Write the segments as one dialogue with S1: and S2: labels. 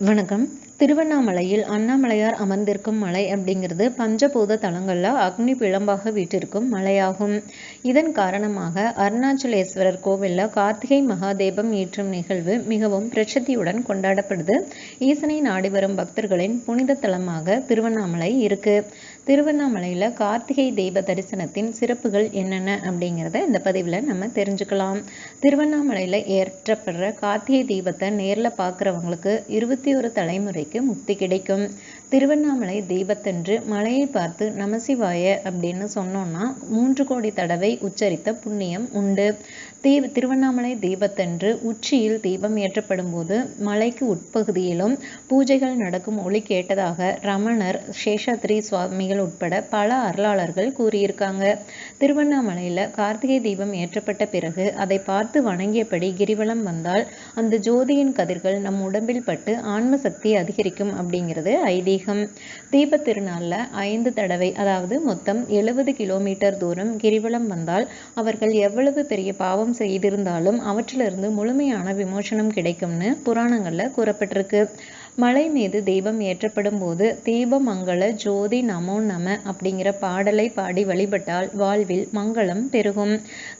S1: வணக்கம் திருவண்ணாமலையில் அண்ணாமலையார் அமர்ந்திருக்கும் மலை அப்படிங்கிறது பஞ்சபூத தலங்களில் அக்னி பிழம்பாக வீட்டிற்கும் மலையாகும். இதன் காரணமாக அருணாச்சலேஸ்வரர் கோவிலில் கார்த்திகை மகாதேபம் ஏற்றும் நிகழ்வு மிகவும் பிரசித்தியுடன் கொண்டாடப்படுது. ஈசனை நாடி வரும் பக்தர்களின் புனித தலமாக திருவண்ணாமலை இருக்கு. திருவண்ணாமலையில் கார்த்திகை தெய்வ தரிசனத்தின் சிறப்புகள் என்னென்ன அப்படிங்கிறத இந்த பதிவில் நம்ம தெரிஞ்சுக்கலாம். திருவண்ணாமலையில் ஏற்றப்படுற கார்த்திகை தீபத்தை நேரில் பார்க்குறவங்களுக்கு இருபத்தி ஒரு தலைமுறை தலைமுறைக்கு முக்தி கிடைக்கும். திருவண்ணாமலை தெய்வத்தன்று மலையை பார்த்து நமசிவாய அப்படின்னு சொன்னோம்னா மூன்று கோடி தடவை உச்சரித்த புண்ணியம் உண்டு. தீ திருவண்ணாமலை தீபத்தன்று உச்சியில் தீபம் ஏற்றப்படும் போது மலைக்கு உட்பகுதியிலும் பூஜைகள் நடக்கும் ஒளி கேட்டதாக ரமணர் சேஷாத்ரி சுவாமிகள் உட்பட பல அருளாளர்கள் கூறியிருக்காங்க. திருவண்ணாமலையில் கார்த்திகை தீபம் ஏற்றப்பட்ட பிறகு அதை பார்த்து வணங்கியபடி கிரிவலம் வந்தால் அந்த ஜோதியின் கதிர்கள் நம் உடம்பில் பட்டு ஆன்ம சக்தி அதிகரிக்கும் அப்படிங்கிறது ஐதீகம். தீப திருநாளில் ஐந்து தடவை அதாவது மொத்தம் எழுபது கிலோமீட்டர் தூரம் கிரிவலம் வந்தால் அவர்கள் எவ்வளவு பெரிய பாவம் செய்திருந்தாலும் அவற்றிலிருந்து முழுமையான விமோசனம் கிடைக்கும்னு புராணங்களில் கூறப்பட்டிருக்கு. மலை மீது தீபம் ஏற்றப்படும் போது தீபமங்கள ஜோதி நமோ நம அப்படிங்கிற பாடலை பாடி வழிபட்டால் வாழ்வில் மங்களம் பெருகும்.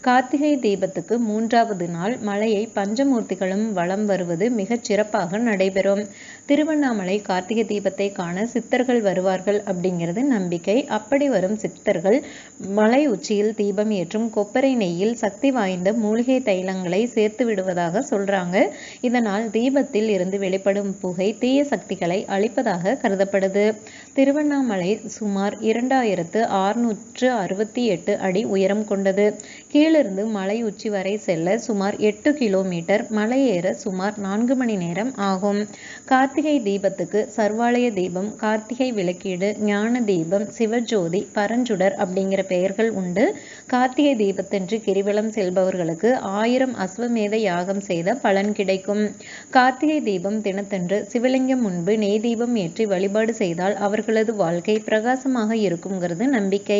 S1: கார்த்திகை தீபத்துக்கு மூன்றாவது நாள் மலையை பஞ்சமூர்த்திகளும் வலம் வருவது மிகச் சிறப்பாக நடைபெறும். திருவண்ணாமலை கார்த்திகை தீபத்தை காண சித்தர்கள் வருவார்கள் அப்படிங்கிறது நம்பிக்கை. அப்படி வரும் சித்தர்கள் மலை உச்சியில் தீபம் ஏற்றும் கொப்பரை நெய்யில் சக்தி வாய்ந்த மூலிகை தைலங்களை சேர்த்து விடுவதாக சொல்றாங்க. இதனால் தீபத்தில் இருந்து வெளிப்படும் புகை தீய சக்திகளை அளிப்பதாக கருதப்படுது. திருவண்ணாமலை சுமார் இரண்டாயிரத்து அறுநூற்று அறுபத்தி எட்டு அடி உயரம் கொண்டது. கீழிருந்து மலை உச்சி வரை செல்ல சுமார் எட்டு கிலோமீட்டர் மலையேற சுமார் நான்கு மணி நேரம் ஆகும். கார்த்திகை தீபத்துக்கு சர்வாலய தீபம் கார்த்திகை விளக்கீடு ஞான தீபம் சிவஜோதி பரஞ்சுடர் அப்படிங்கிற பெயர்கள் உண்டு. கார்த்திகை தீபத்தன்று கிரிவலம் செல்பவர்களுக்கு ஆயிரம் அஸ்வமேத யாகம் செய்த பலன் கிடைக்கும். கார்த்திகை தீபம் தினத்தன்று சிவலிங்கம் முன்பு நெய் தீபம் ஏற்றி வழிபாடு செய்தால் அவர்களது வாழ்க்கை பிரகாசமாக இருக்குங்கிறது நம்பிக்கை.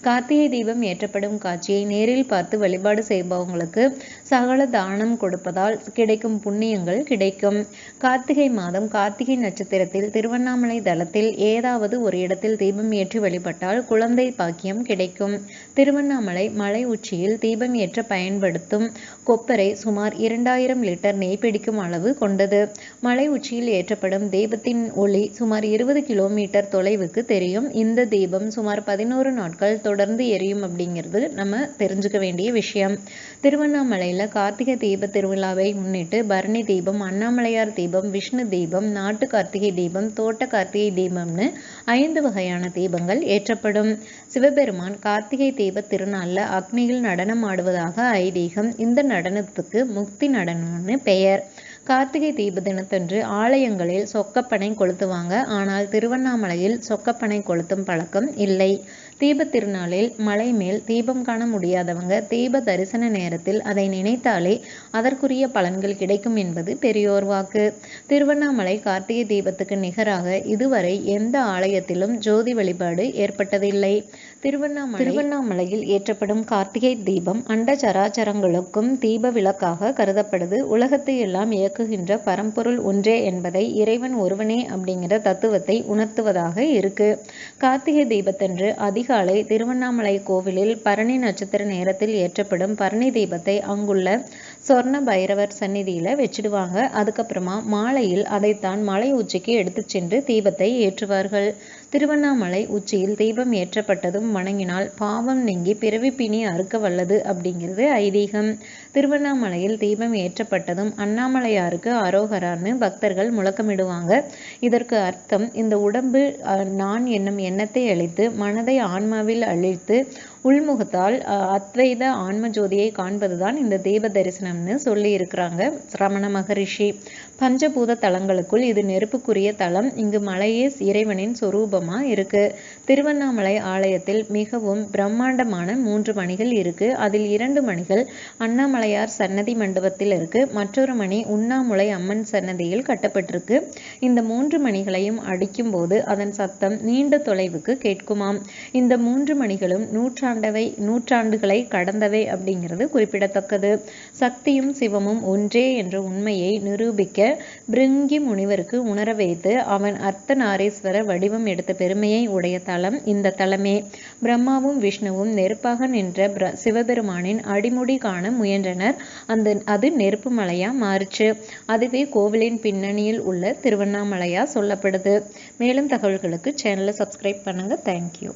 S1: கார்த்திகை தீபம் ஏற்றப்படும் காட்சியை நேரில் பார்த்து வழிபாடு செய்பவங்களுக்கு சகல தானம் கொடுப்பதால் கிடைக்கும் புண்ணியங்கள் கிடைக்கும். கார்த்திகை மாதம் கார்த்திகை நட்சத்திரத்தில் திருவண்ணாமலை தளத்தில் ஏதாவது ஒரு இடத்தில் தீபம் ஏற்றி வழிபட்டால் குழந்தை பாக்கியம் கிடைக்கும். திருவண்ணாமலை மலை உச்சியில் தீபம் ஏற்ற பயன்படுத்தும் கொப்பரை சுமார் இரண்டாயிரம் லிட்டர் நெய் பிடிக்கும் அளவு கொண்டது. மலை உச்சியில் ஏற்றப்படும் தீபத்தின் ஒளி சுமார் இருபது கிலோமீட்டர் தொலைவுக்கு தெரியும். இந்த தீபம் சுமார் பதினோரு நாட்கள் தொடர்ந்து எரியும் அப்படிங்கிறது நம்ம தெரிஞ்சுக்க வேண்டிய விஷயம். திருவண்ணாமலையில் கார்த்திகை தீப திருவிழாவை முன்னிட்டு பரணி தீபம் அண்ணாமலையார் தீபம் விஷ்ணு தீபம் நாட்டு கார்த்திகை தீபம் தோட்ட கார்த்திகை தீபம்னு ஐந்து வகையான தீபங்கள் ஏற்றப்படும். சிவபெருமான் கார்த்திகை தீப திருநாளில் அக்னியில் நடனம் ஆடுவதாக ஐதீகம் இந்த நடனத்துக்கு முக்தி நடனம்னு பெயர். கார்த்திகை தீப தினத்தன்று ஆலயங்களில் சொக்கப்பனை கொளுத்துவாங்க. ஆனால் திருவண்ணாமலையில் சொக்கப்பனை கொளுத்தும் பழக்கம் இல்லை. தீப திருநாளில் மலை மேல் தீபம் காண முடியாதவங்க தீப தரிசன நேரத்தில் அதை நினைத்தாலே அதற்குரிய பலன்கள் கிடைக்கும் என்பது பெரியோர் வாக்கு. திருவண்ணாமலை கார்த்திகை தீபத்துக்கு நிகராக இதுவரை எந்த ஆலயத்திலும் ஜோதி வழிபாடு ஏற்பட்டதில்லை. திருவண்ணாமலை திருவண்ணாமலையில் ஏற்றப்படும் கார்த்திகை தீபம் அண்ட சராச்சரங்களுக்கும் தீப விளக்காக கருதப்படுது. உலகத்தை எல்லாம் இயக்குகின்ற பரம்பொருள் ஒன்றே என்பதை இறைவன் ஒருவனே அப்படிங்கிற தத்துவத்தை உணர்த்துவதாக இருக்கு. கார்த்திகை தீபத்தன்று அதிகாலை திருவண்ணாமலை கோவிலில் பரணி நட்சத்திர நேரத்தில் ஏற்றப்படும் பரணி தீபத்தை அங்குள்ள சொர்ண பைரவர் சந்நிதியில வச்சிடுவாங்க. அதுக்கப்புறமா மாலையில் அதைத்தான் மலை உச்சிக்கு எடுத்து சென்று தீபத்தை ஏற்றுவார்கள். திருவண்ணாமலை உச்சியில் தீபம் ஏற்றப்பட்டதும் வணங்கினால் பாவம் நீங்கி பிறவி பிணி அறுக்க வல்லது அப்படிங்கிறது ஐதீகம். திருவண்ணாமலையில் தீபம் ஏற்றப்பட்டதும் அண்ணாமலையாருக்கு அரோகரான்னு பக்தர்கள் முழக்கமிடுவாங்க. இதற்கு அர்த்தம் இந்த உடம்பு நான் என்னும் எண்ணத்தை அழித்து மனதை ஆன்மாவில் அழித்து உள்முகத்தால் அத்வைத ஆன்ம ஜோதியை காண்பதுதான் இந்த தீப தரிசனம்னு சொல்லி இருக்கிறாங்க ரமண மகரிஷி. பஞ்சபூத தலங்களுக்குள் இது நெருப்புக்குரிய தலம். இங்கு மலையே இறைவனின் சொரூபமா இருக்கு. திருவண்ணாமலை ஆலயத்தில் மிகவும் பிரம்மாண்டமான மூன்று மணிகள் இருக்கு. அதில் இரண்டு மணிகள் அண்ணாமலையார் சன்னதி மண்டபத்தில் இருக்கு. மற்றொரு மணி உண்ணாமுலை அம்மன் சன்னதியில் கட்டப்பட்டிருக்கு. இந்த மூன்று மணிகளையும் அடிக்கும் போது அதன் சத்தம் நீண்ட தொலைவுக்கு கேட்குமாம். இந்த மூன்று மணிகளும் நூற்றாண்டு நூற்றாண்டவை நூற்றாண்டுகளை கடந்தவை அப்படிங்கிறது குறிப்பிடத்தக்கது. சக்தியும் சிவமும் ஒன்றே என்ற உண்மையை நிரூபிக்க பிருங்கி முனிவருக்கு உணர வைத்து அவன் அர்த்தநாரீஸ்வர வடிவம் எடுத்த பெருமையை உடைய தலம் இந்த தலமே. பிரம்மாவும் விஷ்ணுவும் நெருப்பாக நின்ற பிர சிவபெருமானின் அடிமுடி காண முயன்றனர். அந்த அது நெருப்பு மலையா மாறுச்சு. அதுவே கோவிலின் பின்னணியில் உள்ள திருவண்ணாமலையா சொல்லப்படுது. மேலும் தகவல்களுக்கு சேனலை சப்ஸ்கிரைப் பண்ணுங்க. தேங்க்யூ